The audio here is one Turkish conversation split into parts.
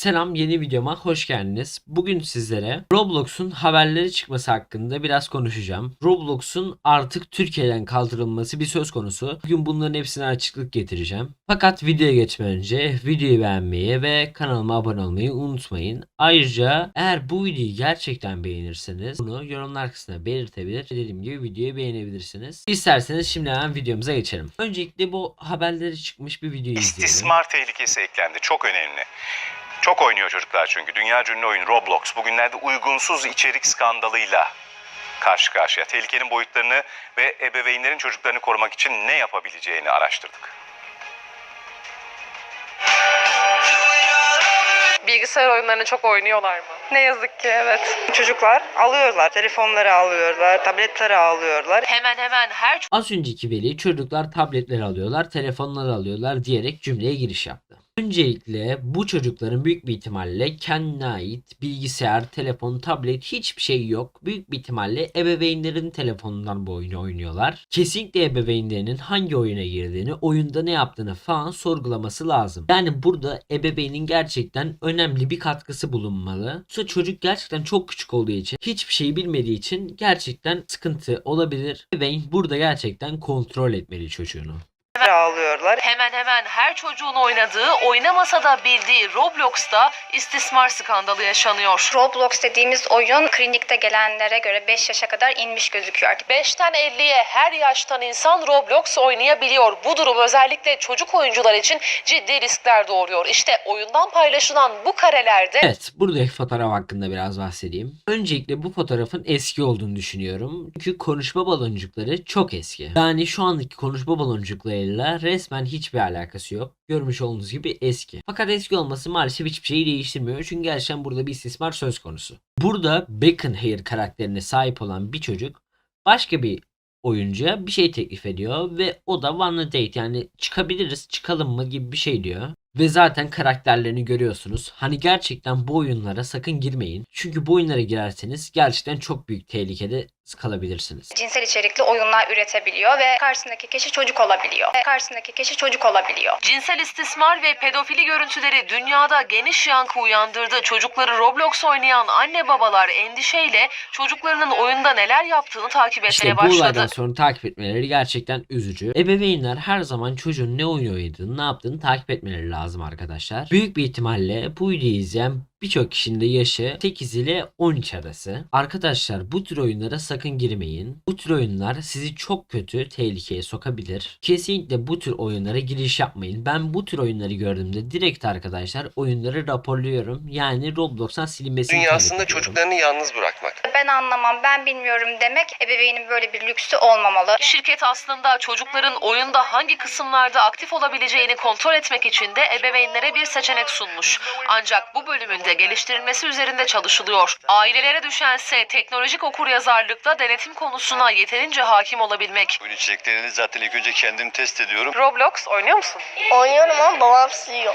Selam yeni videoma hoş geldiniz. Bugün sizlere Roblox'un haberleri çıkması hakkında biraz konuşacağım. Roblox'un artık Türkiye'den kaldırılması bir söz konusu. Bugün bunların hepsine açıklık getireceğim. Fakat videoya geçmeden önce videoyu beğenmeyi ve kanalıma abone olmayı unutmayın. Ayrıca eğer bu videoyu gerçekten beğenirseniz bunu yorumlar kısmına belirtebilir. Dediğim gibi videoyu beğenebilirsiniz. İsterseniz şimdi hemen videomuza geçelim. Öncelikle bu haberleri çıkmış bir videoyu izleyelim. İstismar tehlikesi eklendi. Çok önemli. Çok oynuyor çocuklar çünkü. Dünya ünlü oyun Roblox bugünlerde uygunsuz içerik skandalıyla karşı karşıya. Tehlikenin boyutlarını ve ebeveynlerin çocuklarını korumak için ne yapabileceğini araştırdık. Bilgisayar oyunlarını çok oynuyorlar mı? Ne yazık ki evet. Çocuklar alıyorlar, telefonları alıyorlar, tabletleri alıyorlar. Hemen hemen her Az önceki veli çocuklar tabletleri alıyorlar, telefonları alıyorlar diyerek cümleye giriş yaptı. Öncelikle bu çocukların büyük bir ihtimalle kendine ait bilgisayar, telefon, tablet hiçbir şey yok. Büyük bir ihtimalle ebeveynlerin telefonundan bu oyunu oynuyorlar. Kesinlikle ebeveynlerinin hangi oyuna girdiğini, oyunda ne yaptığını falan sorgulaması lazım. Yani burada ebeveynin gerçekten önemli bir katkısı bulunmalı. Yoksa çocuk gerçekten çok küçük olduğu için, hiçbir şey bilmediği için gerçekten sıkıntı olabilir. Ebeveyn burada gerçekten kontrol etmeli çocuğunu. Alıyorlar. hemen hemen her çocuğun oynadığı, oynamasa da bildiği Roblox'ta istismar skandalı yaşanıyor. Roblox dediğimiz oyun klinikte gelenlere göre 5 yaşa kadar inmiş gözüküyor. 5'ten 50'ye her yaştan insan Roblox oynayabiliyor. Bu durum özellikle çocuk oyuncular için ciddi riskler doğuruyor. İşte oyundan paylaşılan bu karelerde Evet, buradaki fotoğraf hakkında biraz bahsedeyim. Öncelikle bu fotoğrafın eski olduğunu düşünüyorum. Çünkü konuşma baloncukları çok eski. Yani şu andaki konuşma baloncuklarıyla resmen hiçbir alakası yok. Görmüş olduğunuz gibi eski. Fakat eski olması maalesef hiçbir şeyi değiştirmiyor. Çünkü gerçekten burada bir istismar söz konusu. Burada Bacon Hair karakterine sahip olan bir çocuk başka bir oyuncuya bir şey teklif ediyor ve o da wanna date yani çıkabiliriz çıkalım mı gibi bir şey diyor. Ve zaten karakterlerini görüyorsunuz. Hani gerçekten bu oyunlara sakın girmeyin. Çünkü bu oyunlara girerseniz gerçekten çok büyük tehlikede kalabilirsiniz. Cinsel içerikli oyunlar üretebiliyor ve karşısındaki kişi çocuk olabiliyor. Ve Karşısındaki kişi çocuk olabiliyor. Cinsel istismar ve pedofili görüntüleri dünyada geniş yankı uyandırdı. Çocukları Roblox oynayan anne babalar endişeyle çocuklarının oyunda neler yaptığını takip etmeye İşte bu başladı. olaydan sonra takip etmeleri gerçekten üzücü. Ebeveynler her zaman çocuğun ne oyun oynadığını, ne yaptığını takip etmeleri lazım arkadaşlar. Büyük bir ihtimalle bu videoyu izleyen birçok kişinin de yaşı 8 ile 13 arası. Arkadaşlar bu tür oyunlara sakın girmeyin. Bu tür oyunlar sizi çok kötü tehlikeye sokabilir. Kesinlikle bu tür oyunlara giriş yapmayın. Ben bu tür oyunları gördüğümde direkt arkadaşlar oyunları raporluyorum. Yani Roblox'tan silinmesini dünyasında çocuklarını yalnız bırakmak. Ben anlamam, ben bilmiyorum demek ebeveynin böyle bir lüksü olmamalı. Şirket aslında çocukların oyunda hangi kısımlarda aktif olabileceğini kontrol etmek için de ebeveynlere bir seçenek sunmuş. Ancak bu bölümün de geliştirilmesi üzerinde çalışılıyor. Ailelere düşense teknolojik okuryazarlıkta denetim konusuna yeterince hakim olabilmek. Oyun içeriklerini zaten ilk önce kendim test ediyorum. Roblox oynuyor musun? Oynuyorum ama babam siliyor.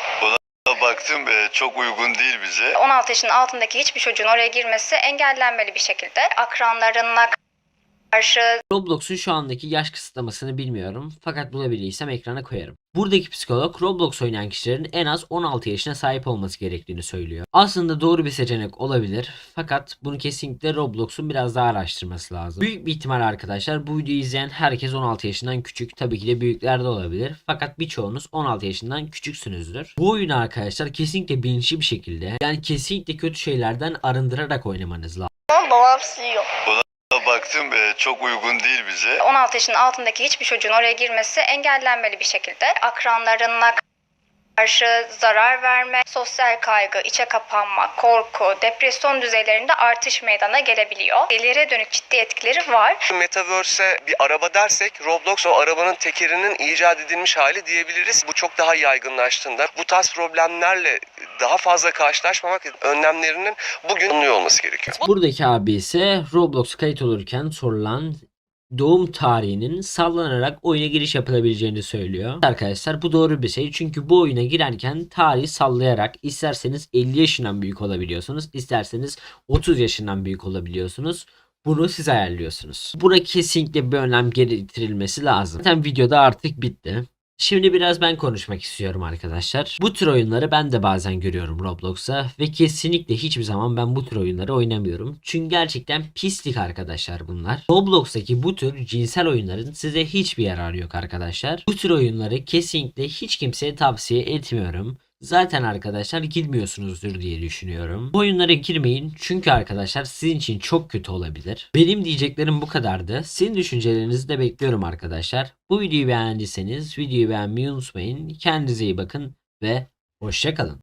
Baktım e, çok uygun değil bize. 16 yaşın altındaki hiçbir çocuğun oraya girmesi engellenmeli bir şekilde. Akranlarına Roblox'un şu andaki yaş kısıtlamasını bilmiyorum fakat bulabilirsem ekrana koyarım. Buradaki psikolog Roblox oynayan kişilerin en az 16 yaşına sahip olması gerektiğini söylüyor. Aslında doğru bir seçenek olabilir fakat bunu kesinlikle Roblox'un biraz daha araştırması lazım. Büyük bir ihtimal arkadaşlar bu videoyu izleyen herkes 16 yaşından küçük tabii ki de büyükler de olabilir fakat birçoğunuz 16 yaşından küçüksünüzdür. Bu oyunu arkadaşlar kesinlikle bilinçli bir şekilde yani kesinlikle kötü şeylerden arındırarak oynamanız lazım. Babam siliyor. Baktım e, çok uygun değil bize. 16 yaşın altındaki hiçbir çocuğun oraya girmesi engellenmeli bir şekilde. Akranlarına karşı zarar verme, sosyal kaygı, içe kapanma, korku, depresyon düzeylerinde artış meydana gelebiliyor. İleriye dönük ciddi etkileri var. Metaverse'e bir araba dersek Roblox o arabanın tekerinin icat edilmiş hali diyebiliriz. Bu çok daha yaygınlaştığında bu tarz problemlerle daha fazla karşılaşmamak önlemlerinin bugün alınıyor olması gerekiyor. Buradaki abi ise Roblox kayıt olurken sorulan doğum tarihinin sallanarak oyuna giriş yapılabileceğini söylüyor. Arkadaşlar bu doğru bir şey çünkü bu oyuna girerken tarihi sallayarak isterseniz 50 yaşından büyük olabiliyorsunuz isterseniz 30 yaşından büyük olabiliyorsunuz. Bunu siz ayarlıyorsunuz. Buna kesinlikle bir önem getirilmesi lazım. Zaten videoda artık bitti. Şimdi biraz ben konuşmak istiyorum arkadaşlar. Bu tür oyunları ben de bazen görüyorum Roblox'a ve kesinlikle hiçbir zaman ben bu tür oyunları oynamıyorum. Çünkü gerçekten pislik arkadaşlar bunlar. Roblox'taki bu tür cinsel oyunların size hiçbir yararı yok arkadaşlar. Bu tür oyunları kesinlikle hiç kimseye tavsiye etmiyorum. Zaten arkadaşlar girmiyorsunuzdur diye düşünüyorum. Bu oyunlara girmeyin çünkü arkadaşlar sizin için çok kötü olabilir. Benim diyeceklerim bu kadardı. Sizin düşüncelerinizi de bekliyorum arkadaşlar. Bu videoyu beğendiyseniz videoyu beğenmeyi unutmayın. Kendinize iyi bakın ve hoşçakalın.